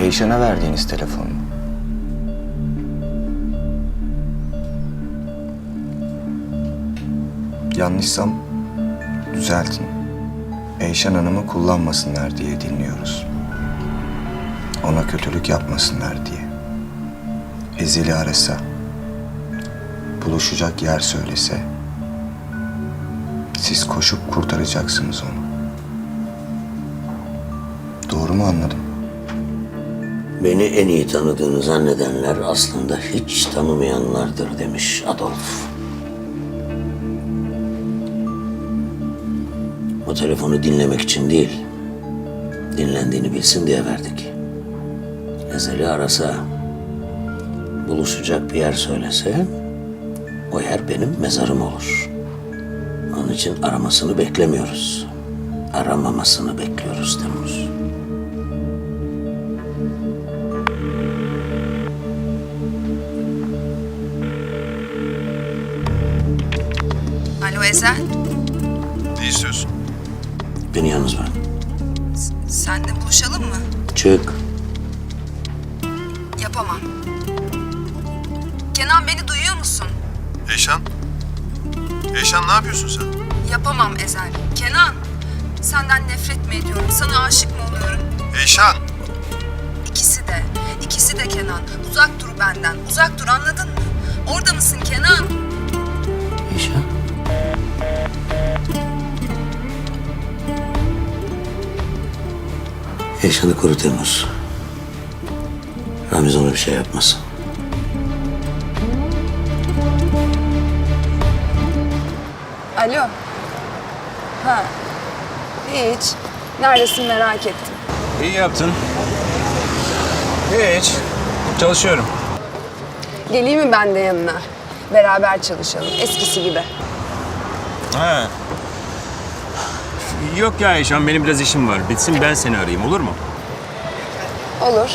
Eyşan'a verdiğiniz telefon mu? Yanlışsam düzeltin. Eyşan Hanım'ı kullanmasınlar diye dinliyoruz. Ona kötülük yapmasınlar diye. Ezeli arasa, buluşacak yer söylese, siz koşup kurtaracaksınız onu. Doğru mu anladım? Beni en iyi tanıdığını zannedenler aslında hiç tanımayanlardır demiş Adolf. O telefonu dinlemek için değil, dinlendiğini bilsin diye verdik. Ezeli arasa, buluşacak bir yer söylese, o yer benim mezarım olur. Onun için aramasını beklemiyoruz. Aramamasını bekliyoruz Temmuz. Ezel, Ne istiyorsun? Beni yalnız bırak. senle buluşalım mı? Çık. Yapamam. Kenan beni duyuyor musun? Eyşan? Eyşan ne yapıyorsun sen? Yapamam Ezel. Kenan, senden nefret mi ediyorum? Sana aşık mı oluyorum? Eyşan! İkisi de, ikisi de Kenan. Uzak dur benden, uzak dur anladın mı? Orada mısın Kenan? Eşyanı koru Temmuz. Ramiz ona bir şey yapmasın. Alo. Ha. Hiç. Neredesin merak ettim. İyi yaptın. Hiç. Çalışıyorum. Geleyim mi ben de yanına? Beraber çalışalım, eskisi gibi. Ha. Yok ya Eşan benim biraz işim var. Bitsin ben seni arayayım olur mu? Olur.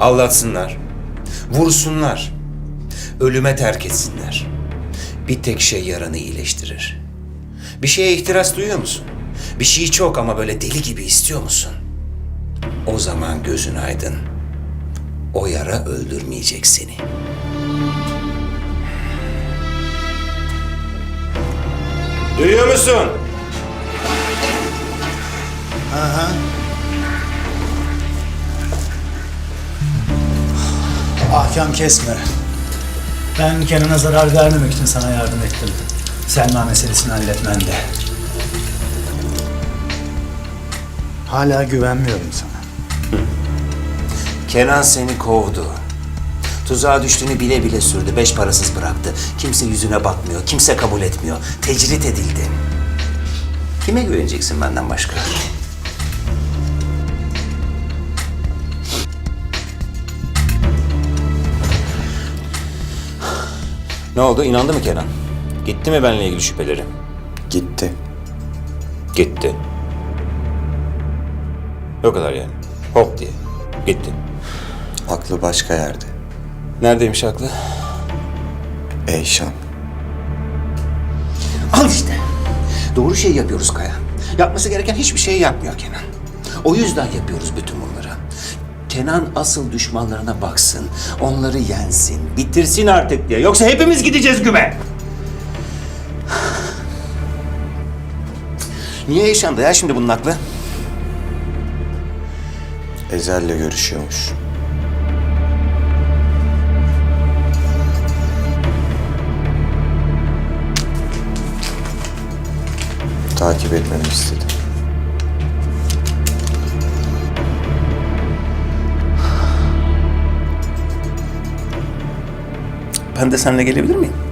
Aldatsınlar, vursunlar, ölüme terk etsinler. Bir tek şey yaranı iyileştirir. Bir şeye ihtiras duyuyor musun? Bir şeyi çok ama böyle deli gibi istiyor musun? O zaman gözün aydın. O yara öldürmeyecek seni. Duyuyor musun? Ahkam kesme. Ben Kenan'a zarar vermemek için sana yardım ettim. Selma meselesini halletmen de. Hala güvenmiyorum sana. Kenan seni kovdu. Tuzağa düştüğünü bile bile sürdü. Beş parasız bıraktı. Kimse yüzüne bakmıyor. Kimse kabul etmiyor. Tecrit edildi. Kime güveneceksin benden başka? Ne oldu? İnandı mı Kenan? Gitti mi benimle ilgili şüpheleri? Gitti. Gitti. O kadar yani. Hop diye. Gitti. Aklı başka yerde. Neredeymiş aklı? Eyşan. Al işte. Doğru şey yapıyoruz Kaya. Yapması gereken hiçbir şey yapmıyor Kenan. O yüzden yapıyoruz bütün bunları. Kenan asıl düşmanlarına baksın, onları yensin, bitirsin artık diye. Yoksa hepimiz gideceğiz güme. Niye yaşandı ya şimdi bunun aklı? Ezel'le görüşüyormuş. Takip etmemi istedi. Ben de seninle gelebilir miyim?